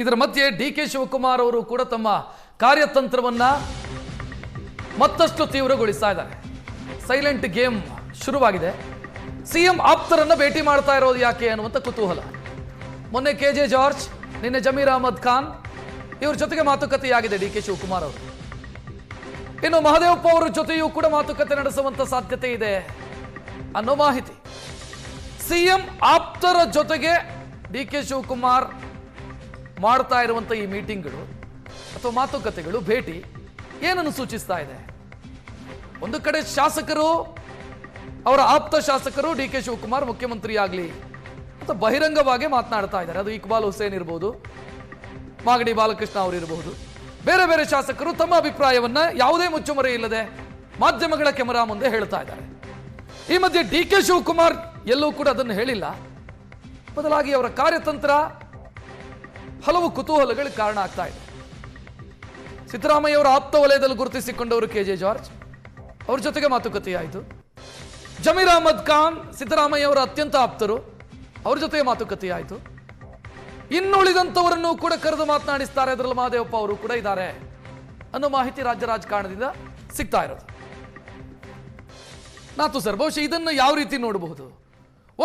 ಇದರ ಮಧ್ಯೆ D K Shivakumar ಅವರು ಕೂಡ ತಮ್ಮ ಕಾರ್ಯತಂತ್ರವನ್ನ ಮತ್ತಷ್ಟು ತೀವ್ರಗೊಳಿಸ್ತಾ ಇದ್ದಾರೆ. ಸೈಲೆಂಟ್ ಗೇಮ್ ಶುರುವಾಗಿದೆ. ಸಿಎಂ ಆಪ್ತರನ್ನ ಭೇಟಿ ಮಾಡ್ತಾ ಇರೋದು ಯಾಕೆ ಅನ್ನುವಂಥ ಕುತೂಹಲ. ಮೊನ್ನೆ ಕೆ ಜೆ ಜಾರ್ಜ್, ನಿನ್ನೆ ಜಮೀರ್ ಅಹಮದ್ ಖಾನ್ ಇವ್ರ ಜೊತೆಗೆ ಮಾತುಕತೆಯಾಗಿದೆ ಡಿ ಕೆ ಶಿವಕುಮಾರ್ ಅವರು. ಇನ್ನು ಮಹದೇವಪ್ಪ ಅವರ ಜೊತೆಯೂ ಕೂಡ ಮಾತುಕತೆ ನಡೆಸುವಂತ ಸಾಧ್ಯತೆ ಇದೆ ಅನ್ನೋ ಮಾಹಿತಿ. ಸಿಎಂ ಆಪ್ತರ ಜೊತೆಗೆ ಡಿ ಕೆ ಶಿವಕುಮಾರ್ ಮಾಡ್ತಾ ಇರುವಂಥ ಈ ಮೀಟಿಂಗ್ಗಳು ಅಥವಾ ಮಾತುಕತೆಗಳು, ಭೇಟಿ ಏನನ್ನು ಸೂಚಿಸ್ತಾ ಇದೆ? ಒಂದು ಕಡೆ ಶಾಸಕರು, ಅವರ ಆಪ್ತ ಶಾಸಕರು ಡಿ ಕೆ ಶಿವಕುಮಾರ್ ಮುಖ್ಯಮಂತ್ರಿ ಆಗಲಿ ಅಂತ ಬಹಿರಂಗವಾಗಿ ಮಾತನಾಡ್ತಾ ಇದ್ದಾರೆ. ಅದು ಇಕ್ಬಾಲ್ ಹುಸೇನ್ ಇರ್ಬೋದು, ಮಾಗಡಿ ಬಾಲಕೃಷ್ಣ ಅವರು ಇರಬಹುದು ಬೇರೆ ಬೇರೆ ಶಾಸಕರು ತಮ್ಮ ಅಭಿಪ್ರಾಯವನ್ನ ಯಾವುದೇ ಮುಚ್ಚುಮರೆ ಇಲ್ಲದೆ ಮಾಧ್ಯಮಗಳ ಕೆಮರಾ ಮುಂದೆ ಹೇಳ್ತಾ ಇದ್ದಾರೆ. ಈ ಮಧ್ಯೆ ಡಿ ಕೆ ಶಿವಕುಮಾರ್ ಎಲ್ಲೂ ಕೂಡ ಅದನ್ನು ಹೇಳಿಲ್ಲ. ಬದಲಾಗಿ ಅವರ ಕಾರ್ಯತಂತ್ರ ಹಲವು ಕುತೂಹಲಗಳಿಗೆ ಕಾರಣ ಆಗ್ತಾ ಇದೆ. ಸಿದ್ದರಾಮಯ್ಯ ಅವರ ಆಪ್ತ ವಲಯದಲ್ಲಿ ಗುರುತಿಸಿಕೊಂಡವರು ಕೆ ಜೆ ಜಾರ್ಜ್. ಅವ್ರ ಜೊತೆಗೆ ಮಾತುಕತೆಯಾಯಿತು. ಜಮೀರ್ ಅಹಮದ್ ಖಾನ್ ಸಿದ್ದರಾಮಯ್ಯ ಅವರ ಅತ್ಯಂತ ಆಪ್ತರು. ಅವ್ರ ಜೊತೆಗೆ ಮಾತುಕತೆಯಾಯಿತು. ಇನ್ನುಳಿದಂಥವರನ್ನು ಕೂಡ ಕರೆದು ಮಾತನಾಡಿಸ್ತಾರೆ. ಅದರಲ್ಲಿ ಮಹಾದೇವಪ್ಪ ಅವರು ಕೂಡ ಇದ್ದಾರೆ ಅನ್ನೋ ಮಾಹಿತಿ ರಾಜ್ಯ ರಾಜಕಾರಣದಿಂದ ಸಿಗ್ತಾ ಇರೋದು. ನಾತು ಸರ್, ಬಹುಶಃ ಇದನ್ನು ಯಾವ ರೀತಿ ನೋಡಬಹುದು?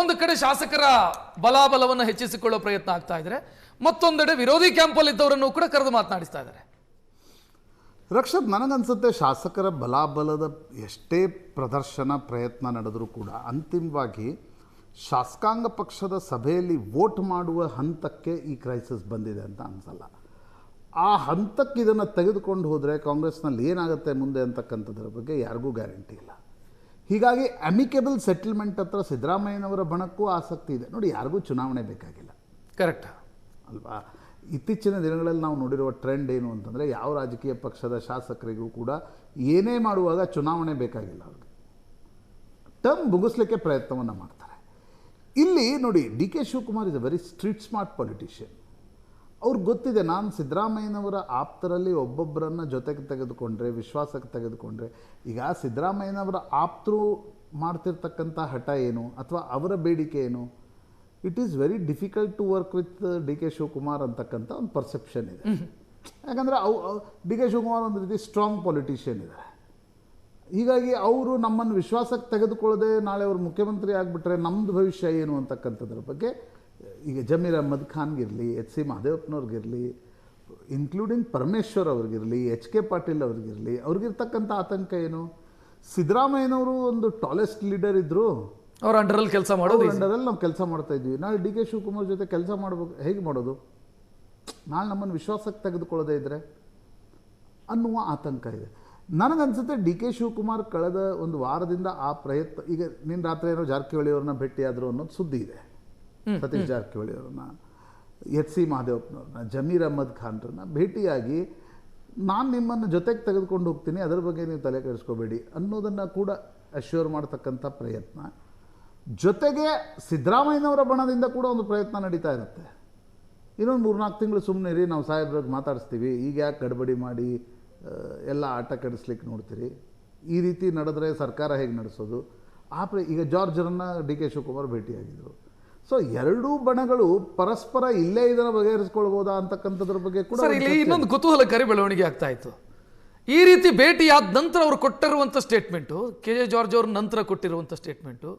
ಒಂದು ಕಡೆ ಶಾಸಕರ ಬಲಾಬಲವನ್ನು ಹೆಚ್ಚಿಸಿಕೊಳ್ಳೋ ಪ್ರಯತ್ನ ಆಗ್ತಾ ಇದ್ರೆ ಮತ್ತೊಂದೆಡೆ ವಿರೋಧಿ ಕ್ಯಾಂಪಲ್ಲಿ ಇದ್ದವರನ್ನು ಕೂಡ ಕರೆದು ಮಾತನಾಡಿಸ್ತಾ ಇದ್ದಾರೆ. ರಕ್ಷತ್ ನನಗನ್ಸುತ್ತೆ ಶಾಸಕರ ಬಲಾಬಲದ ಎಷ್ಟೇ ಪ್ರದರ್ಶನ ಪ್ರಯತ್ನ ನಡೆದರೂ ಕೂಡ ಅಂತಿಮವಾಗಿ ಶಾಸಕಾಂಗ ಪಕ್ಷದ ಸಭೆಯಲ್ಲಿ ವೋಟ್ ಮಾಡುವ ಹಂತಕ್ಕೆ ಈ ಕ್ರೈಸಿಸ್ ಬಂದಿದೆ ಅಂತ ಅನಿಸಲ್ಲ. ಆ ಹಂತಕ್ಕೆ ಇದನ್ನು ತೆಗೆದುಕೊಂಡು ಹೋದರೆ ಕಾಂಗ್ರೆಸ್ನಲ್ಲಿ ಏನಾಗುತ್ತೆ ಮುಂದೆ ಅಂತಕ್ಕಂಥದ್ರ ಬಗ್ಗೆ ಯಾರಿಗೂ ಗ್ಯಾರಂಟಿ ಇಲ್ಲ. ಹೀಗಾಗಿ ಅಮಿಕೇಬಲ್ ಸೆಟಲ್ಮೆಂಟ್ ಹತ್ರ ಸಿದ್ದರಾಮಯ್ಯನವರ ಬಣಕ್ಕೂ ಆಸಕ್ತಿ ಇದೆ. ನೋಡಿ ಯಾರಿಗೂ ಚುನಾವಣೆ ಬೇಕಾಗಿಲ್ಲ. ಕರೆಕ್ಟ್. ಅಲ್ವಾ? ಇತ್ತೀಚಿನ ದಿನಗಳಲ್ಲಿ ನಾವು ನೋಡಿರುವ ಟ್ರೆಂಡ್ ಏನು ಅಂತಂದರೆ ಯಾವ ರಾಜಕೀಯ ಪಕ್ಷದ ಶಾಸಕರಿಗೂ ಕೂಡ ಏನೇ ಮಾಡುವಾಗ ಚುನಾವಣೆ ಬೇಕಾಗಿಲ್ಲ ಅವ್ರಿಗೆ. ಟರ್ಮ್ ಮುಗಿಸ್ಲಿಕ್ಕೆ ಪ್ರಯತ್ನವನ್ನು ಮಾಡ್ತಾರೆ. ಇಲ್ಲಿ ನೋಡಿ, D K Shivakumar is a very street smart politician ಅವ್ರಿಗೆ ಗೊತ್ತಿದೆ, ನಾನು ಸಿದ್ದರಾಮಯ್ಯನವರ ಆಪ್ತರಲ್ಲಿ ಒಬ್ಬೊಬ್ಬರನ್ನು ಜೊತೆಗೆ ತೆಗೆದುಕೊಂಡ್ರೆ, ವಿಶ್ವಾಸಕ್ಕೆ ತೆಗೆದುಕೊಂಡ್ರೆ, ಈಗ ಸಿದ್ದರಾಮಯ್ಯನವರ ಆಪ್ತರು ಮಾಡ್ತಿರ್ತಕ್ಕಂಥ ಹಠ ಏನು? ಅಥವಾ ಅವರ ಬೇಡಿಕೆ ಏನು? It is very difficult to work with D K Shivakumar ಅಂತಕ್ಕಂಥ ಒಂದು ಪರ್ಸೆಪ್ಷನ್ ಇದೆ. ಯಾಕಂದರೆ ಅವು ಡಿ ಕೆ ಶಿವಕುಮಾರ್ ಒಂದು ರೀತಿ ಸ್ಟ್ರಾಂಗ್ ಪೊಲಿಟಿಷಿಯನ್ ಇದ್ದಾರೆ ಹೀಗಾಗಿ ಅವರು ನಮ್ಮನ್ನು ವಿಶ್ವಾಸಕ್ಕೆ ತೆಗೆದುಕೊಳ್ಳದೆ ನಾಳೆ ಅವರು ಮುಖ್ಯಮಂತ್ರಿ ಆಗಿಬಿಟ್ರೆ ನಮ್ಮದು ಭವಿಷ್ಯ ಏನು ಅಂತಕ್ಕಂಥದ್ರ ಬಗ್ಗೆ ಈಗ ಜಮೀರ್ ಅಹಮದ್ ಖಾನ್ಗಿರಲಿ ಎಚ್ ಸಿ ಮಹದೇವಪ್ಪನವ್ರಿಗಿರಲಿ ಇನ್ಕ್ಲೂಡಿಂಗ್ ಪರಮೇಶ್ವರ್ ಅವ್ರಿಗಿರಲಿ ಎಚ್ ಕೆ ಪಾಟೀಲ್ ಅವ್ರಿಗಿರಲಿ ಅವ್ರಿಗಿರ್ತಕ್ಕಂಥ ಆತಂಕ ಏನು? ಸಿದ್ದರಾಮಯ್ಯನವರು ಒಂದು ಟಾಲೆಸ್ಟ್ ಲೀಡರ್ ಇದ್ದರು ಅವ್ರ ಅಂಡರಲ್ಲಿ ಕೆಲಸ ಮಾಡೋದು. ಅಂಡರಲ್ಲಿ ನಾವು ಕೆಲಸ ಮಾಡ್ತಾ ಇದ್ವಿ. ನಾಳೆ ಡಿ ಕೆ ಶಿವಕುಮಾರ್ ಜೊತೆ ಕೆಲಸ ಮಾಡಬೇಕು ಹೇಗೆ ಮಾಡೋದು? ನಾಳೆ ನಮ್ಮನ್ನು ವಿಶ್ವಾಸಕ್ಕೆ ತೆಗೆದುಕೊಳ್ಳದೆ ಇದ್ದರೆ ಅನ್ನುವ ಆತಂಕ ಇದೆ. ನನಗನ್ಸುತ್ತೆ ಡಿ ಕೆ ಶಿವಕುಮಾರ್ ಕಳೆದ ಒಂದು ವಾರದಿಂದ ಆ ಪ್ರಯತ್ನ ಈಗ ನಿನ್ನ ರಾತ್ರಿ ಏನೋ ಜಾರಕಿಹೊಳಿ ಅವ್ರನ್ನ ಭೇಟಿಯಾದರು ಅನ್ನೋದು ಸುದ್ದಿ ಇದೆ. ಸತೀಶ್ ಜಾರಕಿಹೊಳಿ ಅವ್ರನ್ನ ಎಚ್ ಸಿ ಮಹದೇವಪ್ಪನವ್ರನ್ನ ಜಮೀರ್ ಅಹಮದ್ ಖಾನ್ರನ್ನ ಭೇಟಿಯಾಗಿ ನಾನು ನಿಮ್ಮನ್ನು ಜೊತೆಗೆ ತೆಗೆದುಕೊಂಡು ಹೋಗ್ತೀನಿ ಅದರ ಬಗ್ಗೆ ನೀವು ತಲೆ ಕೆಡಿಸ್ಕೋಬೇಡಿ ಅನ್ನೋದನ್ನು ಕೂಡ ಅಶ್ಯೂರ್ ಮಾಡ್ತಕ್ಕಂಥ ಪ್ರಯತ್ನ. ಜೊತೆಗೆ ಸಿದ್ದರಾಮಯ್ಯನವರ ಬಣದಿಂದ ಕೂಡ ಒಂದು ಪ್ರಯತ್ನ ನಡೀತಾ ಇರುತ್ತೆ. ಇನ್ನೊಂದು ಮೂರ್ನಾಲ್ಕು ತಿಂಗಳು ಸುಮ್ಮನೆ ಇರಿ ನಾವು ಸಾಹೇಬ್ರಿಗೆ ಮಾತಾಡಿಸ್ತೀವಿ. ಈಗ ಯಾಕೆ ಗಡ್ಬಡಿ ಮಾಡಿ ಎಲ್ಲ ಆಟ ಕೆಡಿಸ್ಲಿಕ್ಕೆ ನೋಡ್ತೀರಿ? ಈ ರೀತಿ ನಡೆದ್ರೆ ಸರ್ಕಾರ ಹೇಗೆ ನಡೆಸೋದು? ಆ ಪ್ರ ಈಗ ಜಾರ್ಜರನ್ನ ಡಿ ಕೆ ಶಿವಕುಮಾರ್ ಭೇಟಿಯಾಗಿದ್ದರು ಸೊ ಎರಡೂ ಬಣಗಳು ಪರಸ್ಪರ ಇಲ್ಲೇ ಇದನ್ನು ಬಗೆಹರಿಸ್ಕೊಳ್ಬೋದಾ ಅಂತಕ್ಕಂಥದ್ರ ಬಗ್ಗೆ ಕೂಡ ಇಲ್ಲಿ ಇನ್ನೊಂದು ಕುತೂಹಲಕಾರಿ ಬೆಳವಣಿಗೆ ಆಗ್ತಾ ಇತ್ತು. ಈ ರೀತಿ ಭೇಟಿಯಾದ ನಂತರ ಅವರು ಕೊಟ್ಟಿರುವಂಥ ಸ್ಟೇಟ್ಮೆಂಟು ಕೆ ಜೆ ಜಾರ್ಜ್ ಅವ್ರ ನಂತರ ಕೊಟ್ಟಿರುವಂಥ ಸ್ಟೇಟ್ಮೆಂಟು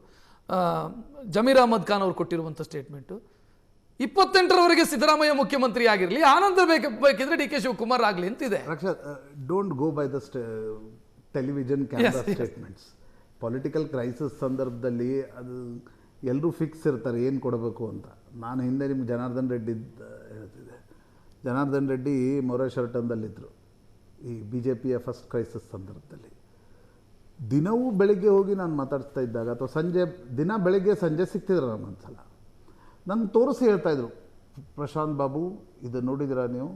ಜಮೀರ್ ಅಹಮದ್ ಖಾನ್ ಅವರು ಕೊಟ್ಟಿರುವಂಥ ಸ್ಟೇಟ್ಮೆಂಟು. ಇಪ್ಪತ್ತೆಂಟರವರೆಗೆ ಸಿದ್ದರಾಮಯ್ಯ ಮುಖ್ಯಮಂತ್ರಿ ಆಗಿರಲಿ ಆನಂತರ ಬೇಕು ಬೇಕಿದ್ರೆ ಡಿ ಕೆ ಶಿವಕುಮಾರ್ ಆಗಲಿ ಅಂತಿದೆ. ರಕ್ಷಾ don't go by the television camera statements political crisis ಸಂದರ್ಭದಲ್ಲಿ ಅದು ಎಲ್ಲರೂ ಫಿಕ್ಸ್ ಇರ್ತಾರೆ ಏನು ಕೊಡಬೇಕು ಅಂತ. ನಾನು ಹಿಂದೆ ನಿಮ್ಗೆ ಜನಾರ್ದನ್ ರೆಡ್ಡಿ ಹೇಳ್ತಿದ್ದೆ. ಜನಾರ್ದನ್ ರೆಡ್ಡಿ ಮೊರೆ ಶರ್ಟನ್ದಲ್ಲಿದ್ದರು ಈ ಬಿ ಜೆ ಪಿಯ ಫಸ್ಟ್ ಕ್ರೈಸಿಸ್ ಸಂದರ್ಭದಲ್ಲಿ. ದಿನವೂ ಬೆಳಿಗ್ಗೆ ಹೋಗಿ ನಾನು ಮಾತಾಡ್ತಾ ಇದ್ದಾಗ ಅಥವಾ ಸಂಜೆ ದಿನ ಬೆಳಿಗ್ಗೆ ಸಂಜೆ ಸಿಗ್ತಿದ್ರು ನಮ್ಮೊಂದ್ಸಲ ನನ್ನ ತೋರಿಸಿ ಹೇಳ್ತಾ ಇದ್ರು ಪ್ರಶಾಂತ್ ಬಾಬು ಇದು ನೋಡಿದಿರಾ ನೀವು?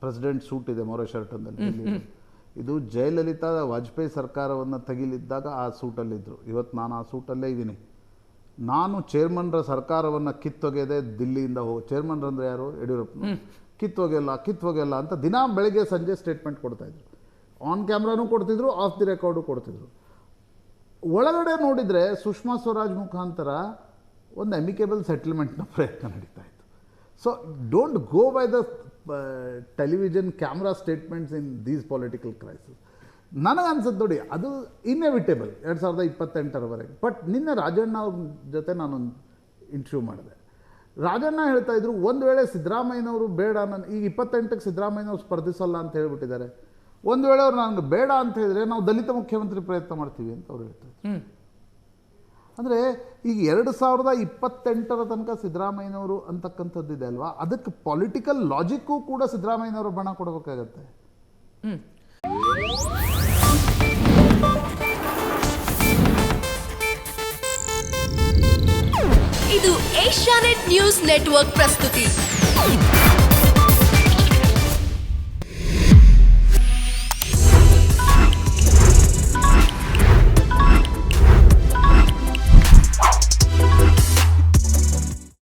ಪ್ರೆಸಿಡೆಂಟ್ ಸೂಟ್ ಇದೆ ಮೊರೆ ಶರ್ಟ್ ಇಲ್ಲಿ. ಇದು ಜಯಲಲಿತಾ ವಾಜಪೇಯಿ ಸರ್ಕಾರವನ್ನು ತೆಗಿಲಿದ್ದಾಗ ಆ ಸೂಟಲ್ಲಿದ್ದರು ಇವತ್ತು ನಾನು ಆ ಸೂಟಲ್ಲೇ ಇದ್ದೀನಿ. ನಾನು ಚೇರ್ಮನ್ರ ಸರ್ಕಾರವನ್ನು ಕಿತ್ತೊಗೆದೆ ದಿಲ್ಲಿಯಿಂದ ಹೋಗಿ ಚೇರ್ಮನ್ ಅಂದರೆ ಯಾರು? ಯಡಿಯೂರಪ್ಪನ ಕಿತ್ತೊಗೆಲ್ಲ ಕಿತ್ತೊಗೆಲ್ಲ ಅಂತ ದಿನ ಬೆಳಗ್ಗೆ ಸಂಜೆ ಸ್ಟೇಟ್ಮೆಂಟ್ ಕೊಡ್ತಾಯಿದ್ರು ಆನ್ ಕ್ಯಾಮ್ರಾನೂ ಕೊಡ್ತಿದ್ರು ಆಫ್ ದಿ ರೆಕಾರ್ಡು ಕೊಡ್ತಿದ್ರು. ಒಳಗಡೆ ನೋಡಿದರೆ ಸುಷ್ಮಾ ಸ್ವರಾಜ್ ಮುಖಾಂತರ ಒಂದು ಅಮಿಕೇಬಲ್ ಸೆಟಲ್ಮೆಂಟ್ನ ಪ್ರಯತ್ನ ನಡೀತಾ ಇತ್ತು. So don't go by the television camera statements in these political crisis ನನಗೆ ಅನ್ಸುತ್ತೆ ನೋಡಿ, ಅದು ಇನ್ಎವಿಟೇಬಲ್ ಎರಡು ಸಾವಿರದ ಇಪ್ಪತ್ತೆಂಟರವರೆಗೆ. ಬಟ್ ನಿನ್ನೆ ರಾಜಣ್ಣ ಅವ್ರ ಜೊತೆ ನಾನೊಂದು ಇಂಟರ್ವ್ಯೂ ಮಾಡಿದೆ. ರಾಜಣ್ಣ ಹೇಳ್ತಾ ಇದ್ರು, ಒಂದು ವೇಳೆ ಸಿದ್ದರಾಮಯ್ಯನವರು ಬೇಡ ನಾನು, ಈಗ ಇಪ್ಪತ್ತೆಂಟಕ್ಕೆ ಸಿದ್ದರಾಮಯ್ಯನವ್ರು ಸ್ಪರ್ಧಿಸಲ್ಲ ಅಂತ ಹೇಳ್ಬಿಟ್ಟಿದ್ದಾರೆ. ಒಂದು ವೇಳೆ ಅವ್ರು ನನಗೆ ಬೇಡ ಅಂತ ಹೇಳಿದ್ರೆ ನಾವು ದಲಿತ ಮುಖ್ಯಮಂತ್ರಿ ಪ್ರಯತ್ನ ಮಾಡ್ತೀವಿ ಅಂತ ಅವ್ರು ಹೇಳ್ತಾರೆ. ಅಂದರೆ ಈಗ ಎರಡು ಸಾವಿರದ ಇಪ್ಪತ್ತೆಂಟರ ತನಕ ಸಿದ್ದರಾಮಯ್ಯನವರು ಅಂತಕ್ಕಂಥದ್ದು ಇದೆ ಅಲ್ವಾ? ಅದಕ್ಕೆ ಪೊಲಿಟಿಕಲ್ ಲಾಜಿಕ್ಕು ಕೂಡ ಸಿದ್ದರಾಮಯ್ಯನವರು ಬಣ ಕೊಡಬೇಕಾಗತ್ತೆ. ಇದು ಏಷ್ಯಾನೆಟ್ ನ್ಯೂಸ್ ನೆಟ್ವರ್ಕ್ ಪ್ರಸ್ತುತಿ.